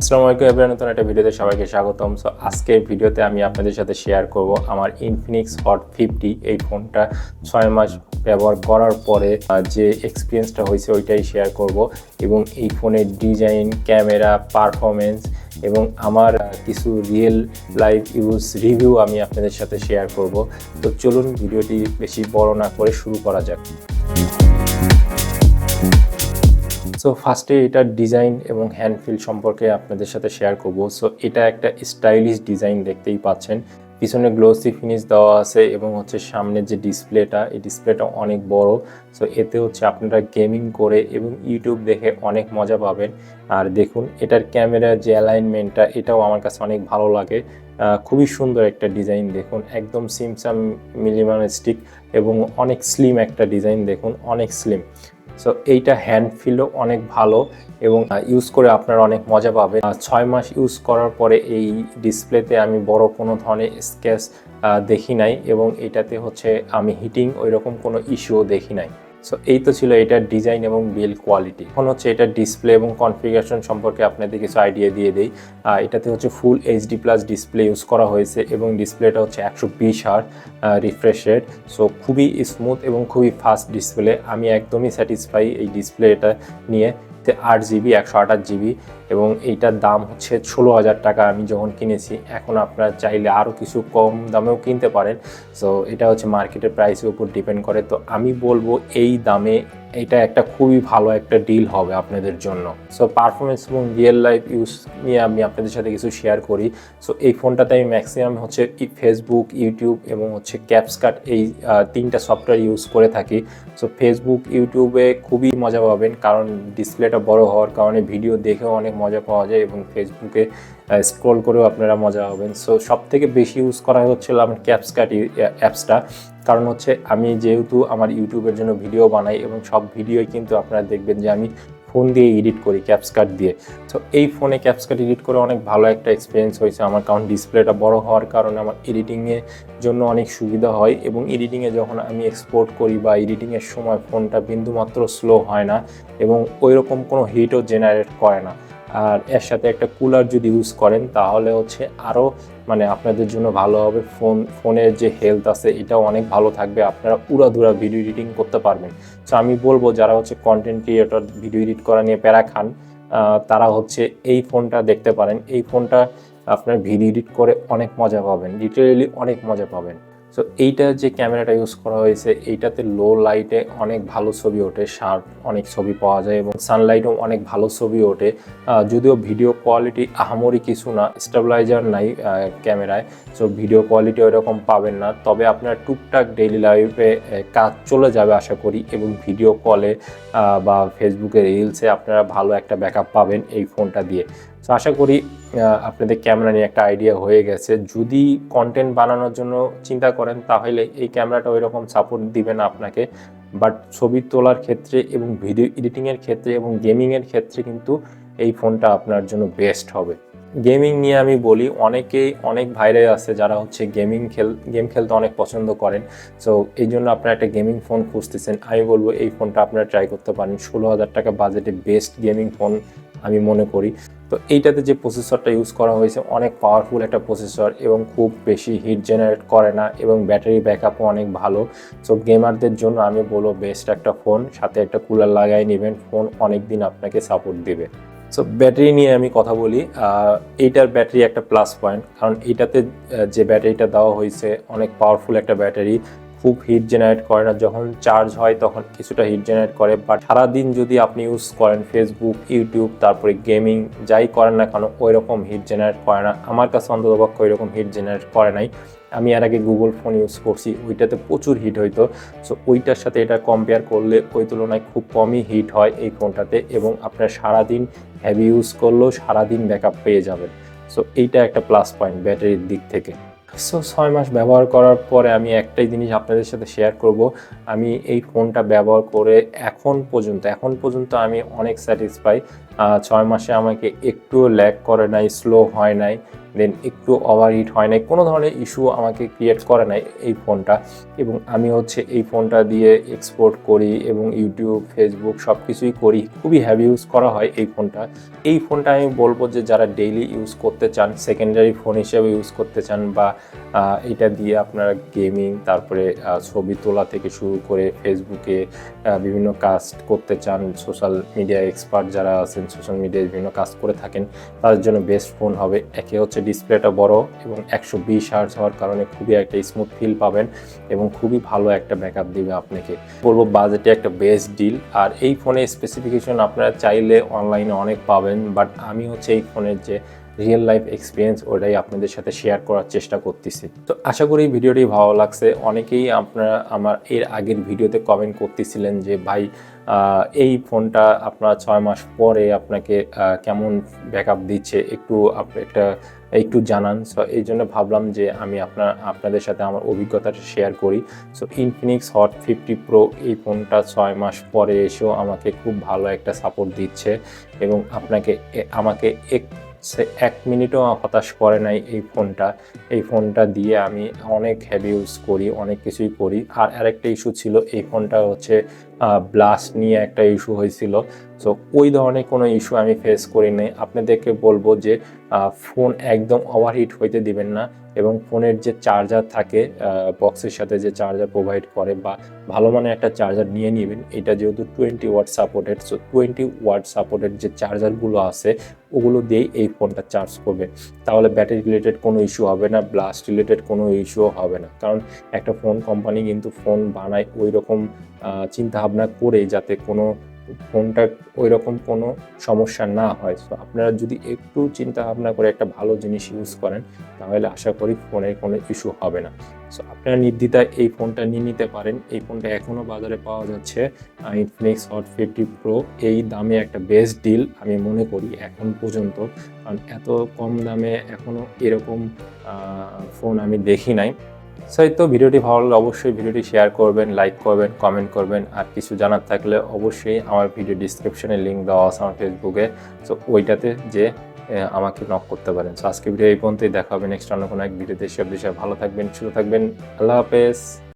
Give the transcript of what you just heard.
আসসালামু আলাইকুম এবার নতুন একটা ভিডিওতে সবাইকে স্বাগতম। সো আজকের ভিডিওতে আমি আপনাদের সাথে শেয়ার করব আমার ইনফিনিক্স হট ফিফটি এই ফোনটা। ছয় মাস ব্যবহার করার পরে যে এক্সপিরিয়েন্সটা হয়েছে ওইটাই শেয়ার করব এবং এই ফোনের ডিজাইন ক্যামেরা পারফরমেন্স এবং আমার কিছু রিয়েল লাইফ ইউজ রিভিউ আমি আপনাদের সাথে শেয়ার করব। তো চলুন ভিডিওটি বেশি বড় না করে শুরু করা যাক। সো ফার্স্টে এটার ডিজাইন এবং হ্যান্ড ফিল সম্পর্কে আপনাদের সাথে শেয়ার করব। সো এটা একটা স্টাইলিশ ডিজাইন দেখতেই পাচ্ছেন। পিছনে গ্লোসি ফিনিশ দেওয়া আছে এবং হচ্ছে সামনের যে ডিসপ্লেটা এই ডিসপ্লেটা অনেক বড়। সো এতে হচ্ছে আপনারা গেমিং করে এবং ইউটিউব দেখে অনেক মজা পাবেন। আর দেখুন, এটার ক্যামেরার যে অ্যালাইনমেন্টটা এটাও আমার কাছে অনেক ভালো লাগে। খুবই সুন্দর একটা ডিজাইন দেখুন। একদম সিমসাম মিনিমালিস্টিক এবং অনেক স্লিম একটা ডিজাইন দেখুন, অনেক স্লিম সো এইটা হ্যান্ড ফিলও অনেক ভালো এবং ইউজ করে আপনারা অনেক মজা পাবেন। ছয় মাস ইউজ করার পরে এই ডিসপ্লেতে আমি বড় কোনো ধরনের স্কেচ দেখি নাই এবং এটাতে হচ্ছে আমি হিটিং ওই রকম কোনো ইস্যুও দেখি নাই। সো এই তো ছিল এটার ডিজাইন এবং বিল কোয়ালিটি এখন হচ্ছে এটার ডিসপ্লে এবং কনফিগারেশন সম্পর্কে আপনাদের কিছু আইডিয়া দিয়ে দেই। এটাতে হচ্ছে full HD plus display use করা হয়েছে এবং ডিসপ্লেটা হচ্ছে একশো বিশ আর রিফ্রেশ রেট সো খুবই স্মুথ এবং খুবই ফাস্ট ডিসপ্লে আমি একদমই স্যাটিসফাই এই ডিসপ্লেটা নিয়ে। আট জিবি একশো আঠাশ জিবি এবং এইটার দাম হচ্ছে ষোলো হাজার টাকা আমি যখন কিনেছি, এখন আপনারা চাইলে আরও কিছু কম দামেও কিনতে পারেন। সো এটা হচ্ছে মার্কেটের প্রাইসের উপর ডিপেন্ড করে। তো আমি বলব এই দামে এটা একটা খুবই ভালো একটা ডিল হবে আপনাদের জন্য। সো পারফরমেন্স এবং রিয়েল লাইফ ইউজ নিয়ে আমি আপনাদের সাথে কিছু শেয়ার করি। সো এই ফোনটাতে আমি ম্যাক্সিমাম হচ্ছে ফেসবুক ইউটিউব এবং হচ্ছে ক্যাপসকাট এই তিনটা সফটওয়্যার ইউজ করে থাকি। সো ফেসবুক ইউটিউবে খুবই মজা পাবেন, কারণ ডিসপ্লেটা বড় হওয়ার কারণে ভিডিও দেখেও অনেক মজা পাওয়া যায় এবং ফেসবুকে স্ক্রল করেও আপনারা মজা পাবেন। সো সব থেকে বেশি ইউজ করা হচ্ছিল আমার ক্যাপসকাট অ্যাপসটা কারণ হচ্ছে আমি যেহেতু আমার ইউটিউবের জন্য ভিডিও বানাই এবং সব ভিডিওই কিন্তু আপনারা দেখবেন যে আমি ফোন দিয়ে এডিট করি ক্যাপসকাট দিয়ে। তো এই ফোনে ক্যাপসকাট এডিট করে অনেক ভালো একটা এক্সপিরিয়েন্স হয়েছে আমার কারণ ডিসপ্লেটা বড় হওয়ার কারণে আমার এডিটিংয়ের জন্য অনেক সুবিধা হয় এবং এডিটিংয়ে যখন আমি এক্সপোর্ট করি বা এডিটিংয়ের সময় ফোনটা বিন্দুমাত্র স্লো হয় না এবং ওই রকম কোনো হিটও জেনারেট করে না। আর এর সাথে একটা কুলার যদি ইউজ করেন, তাহলে হচ্ছে আরও মানে আপনাদের জন্য ভালো হবে। ফোন ফোনের যে হেলথ আছে, এটাও অনেক ভালো থাকবে। আপনারা উড়াধুরা ভিডিও এডিটিং করতে পারবেন। তো আমি বলব, যারা হচ্ছে কন্টেন্ট ক্রিয়েটর ভিডিও এডিট করা নিয়ে প্যারা খান তারা হচ্ছে এই ফোনটা দেখতে পারেন। এই ফোনটা আপনার ভিডিও এডিট করে অনেক মজা পাবেন। লিটারেলি অনেক মজা পাবেন। সো এইটা যে ক্যামেরাটা ইউজ করা হয়েছে, এইটাতে লো লাইটে অনেক ভালো ছবি ওঠে শার্প অনেক ছবি পাওয়া যায় এবং সানলাইটেও অনেক ভালো ছবি ওঠে। যদিও ভিডিও কোয়ালিটি আহামরি কিছু না স্টেবিলাইজার নাই ক্যামেরায়। সো ভিডিও কোয়ালিটি ওইরকম পাবেন না। তবে আপনার টুকটাক ডেইলি লাইফে কাজ চলে যাবে আশা করি এবং ভিডিও কলে বা ফেসবুকে রিলসে আপনারা ভালো একটা ব্যাকআপ পাবেন এই ফোনটা দিয়ে। তো আশা করি আপনাদের ক্যামেরা নিয়ে একটা আইডিয়া হয়ে গেছে। যদি কন্টেন্ট বানানোর জন্য চিন্তা করেন, তাহলে এই ক্যামেরাটা ওই রকম সাপোর্ট দিবে না আপনাকে। বাট ছবি তোলার ক্ষেত্রে এবং ভিডিও এডিটিংয়ের ক্ষেত্রে এবং গেমিংয়ের ক্ষেত্রে কিন্তু এই ফোনটা আপনার জন্য বেস্ট হবে। গেমিং নিয়ে আমি বলি, অনেকেই, অনেক ভাইরাই আছে যারা হচ্ছে গেমিং খেল গেম খেলতে অনেক পছন্দ করেন। সো এই জন্য আপনারা একটা গেমিং ফোন খুঁজতেছেন। আমি বলব, এই ফোনটা আপনারা ট্রাই করতে পারেন। ষোলো হাজার টাকা বাজেটে বেস্ট গেমিং ফোন আমি মনে করি। তো এইটাতে যে প্রসেসরটা ইউজ করা হয়েছে, অনেক পাওয়ারফুল একটা প্রসেসর এবং খুব বেশি হিট জেনারেট করে না এবং ব্যাটারি ব্যাকআপও অনেক ভালো। সো গেমারদের জন্য আমি বলব বেস্ট একটা ফোন সাথে একটা কুলার লাগাই নেবেন ফোন অনেক দিন আপনাকে সাপোর্ট দিবে। সো ব্যাটারি নিয়ে আমি কথা বলি এইটার ব্যাটারি একটা প্লাস পয়েন্ট কারণ এইটাতে যে ব্যাটারিটা দেওয়া হয়েছে, অনেক পাওয়ারফুল একটা ব্যাটারি খুব হিট জেনারেট করে না। যখন চার্জ হয় তখন কিছুটা হিট জেনারেট করে। বাট সারাদিন যদি আপনি ইউজ করেন ফেসবুক ইউটিউব তারপরে গেমিং যাই করেন না কেন ওই রকম হিট জেনারেট করে না। আমার কাছে অন্ততপক্ষ ওই রকম হিট জেনারেট করে নাই। আমি এর আগে গুগল ফোন ইউজ করছি, ওইটাতে প্রচুর হিট হইতো। সো ওইটার সাথে এটা কম্পেয়ার করলে ওই তুলনায় খুব কমই হিট হয় এই ফোনটাতে এবং আপনার সারাদিন হেভি ইউজ করলেও সারাদিন ব্যাকআপ পেয়ে যাবেন। সো এইটা একটা প্লাস পয়েন্ট ব্যাটারির দিক থেকে। সো ছয় মাস ব্যবহার করার পরে আমি একটাই জিনিস আপনাদের সাথে শেয়ার করব। আমি এই ফোনটা ব্যবহার করে এখন পর্যন্ত এখন পর্যন্ত আমি অনেক স্যাটিসফাই ছয় মাসে আমাকে একটুও ল্যাক করে নাই স্লো হয় নাই দেন একটু ওভারহিট হয় নাই, কোনো ধরনের ইস্যু আমাকে ক্রিয়েট করে নাই এই ফোনটা। এবং আমি হচ্ছে এই ফোনটা দিয়ে এক্সপোর্ট করি এবং ইউটিউব ফেসবুক সব কিছুই করি। খুবই হ্যাভি ইউজ করা হয় এই ফোনটা। এই ফোনটা আমি বলব যে যারা ডেইলি ইউজ করতে চান সেকেন্ডারি ফোন হিসেবে ইউজ করতে চান বা এটা দিয়ে আপনারা গেমিং তারপরে ছবি তোলা থেকে শুরু করে ফেসবুকে বিভিন্ন কাজ করতে চান সোশ্যাল মিডিয়া এক্সপার্ট যারা আছেন সোশ্যাল মিডিয়ায় বিভিন্ন কাজ করে থাকেন তাদের জন্য বেস্ট ফোন হবে। একে হচ্ছে ডিসপ্লেটা বড় এবং একশো বিশ হার্স হওয়ার কারণে খুবই একটা স্মুথ ফিল পাবেন এবং খুবই ভালো একটা ব্যাকআপ দিবে আপনাকে। বলব বাজেটে একটা বেস্ট ডিল আর এই ফোনের স্পেসিফিকেশন আপনারা চাইলে অনলাইনে অনেক পাবেন বাট আমি হচ্ছে এই ফোনের যে রিয়েল লাইফ এক্সপিরিয়েন্স ওটাই আপনাদের সাথে শেয়ার করার চেষ্টা করতেছি। তো আশা করি ভিডিওটি ভালো লাগছে। অনেকেই আপনারা আমার এর আগের ভিডিওতে কমেন্ট করতেছিলেন যে, ভাই এই ফোনটা আপনার ছয় মাস পরে আপনাকে কেমন ব্যাকআপ দিচ্ছে? একটু একটা, একটু জানান। সো এই জন্য ভাবলাম যে, আমি আপনার, আপনাদের সাথে আমার অভিজ্ঞতাটা শেয়ার করি। So Infinix Hot fifty Pro এই ফোনটা ছয় মাস পরে এসেও আমাকে খুব ভালো একটা সাপোর্ট দিচ্ছে এবং আপনাকে আমাকে এক সে এক মিনিটও হতাশ করে নাই এই ফোনটা। এই ফোনটা দিয়ে আমি অনেক হেভি ইউজ করি, অনেক কিছুই করি। আর আরেকটা ইস্যু ছিল, এই ফোনটা হচ্ছে ব্লাস্ট নিয়ে একটা ইস্যু হয়েছিল। সো ওই ধরনের কোনো ইস্যু আমি ফেস করি নাই আপনাদেরকে বলব যে ফোন একদম ওভারহিট হইতে দিবেন না এবং ফোনের যে চার্জার থাকে বক্সের সাথে যে চার্জার প্রোভাইড করে বা ভালো মানের একটা চার্জার নিয়ে নেবেন, এটা যেহেতু twenty watt supported so twenty watt supported যে চার্জারগুলো আছে, ওগুলো দিয়েই এই ফোনটা চার্জ করবে। তাহলে ব্যাটারি রিলেটেড কোনো ইস্যু হবে না ব্লাস্ট রিলেটেড কোনো ইস্যুও হবে না। কারণ একটা ফোন কোম্পানি কিন্তু ফোন বানায় ওই রকম চিন্তা ভাবনা করে যাতে কোনো ফোনটা ওই রকম কোনো সমস্যা না হয়। সো আপনারা যদি একটু চিন্তা ভাবনা করে একটা ভালো জিনিস ইউজ করেন, তাহলে আশা করি ফোনের কোনো ইস্যু হবে না। সো আপনারা নির্দ্বিধায় এই ফোনটা নিয়ে নিতে পারেন। এই ফোনটা এখনও বাজারে পাওয়া যাচ্ছে ইনফিনিক্স হট ফিফটি প্রো এই দামে একটা বেস্ট ডিল আমি মনে করি এখন পর্যন্ত। কারণ এত কম দামে এখনও এরকম ফোন আমি দেখি নাই। তো ভিডিওটি ভালো লাগলে অবশ্যই ভিডিওটি শেয়ার করবেন লাইক করবেন কমেন্ট করবেন। আর কিছু জানার থাকলে অবশ্যই আমার ভিডিও ডিসক্রিপশনে লিঙ্ক দেওয়া আছে আমার ফেসবুকে সো ওইটাতে যে আমাকে নক করতে পারেন। সো আজকে ভিডিও এই পর্যন্তই। দেখা হবে নেক্সট অন্য কোনো এক ভিডিওতে সব বিষয়ে ভালো থাকবেন, সুস্থ থাকবেন। আল্লাহ হাফেজ।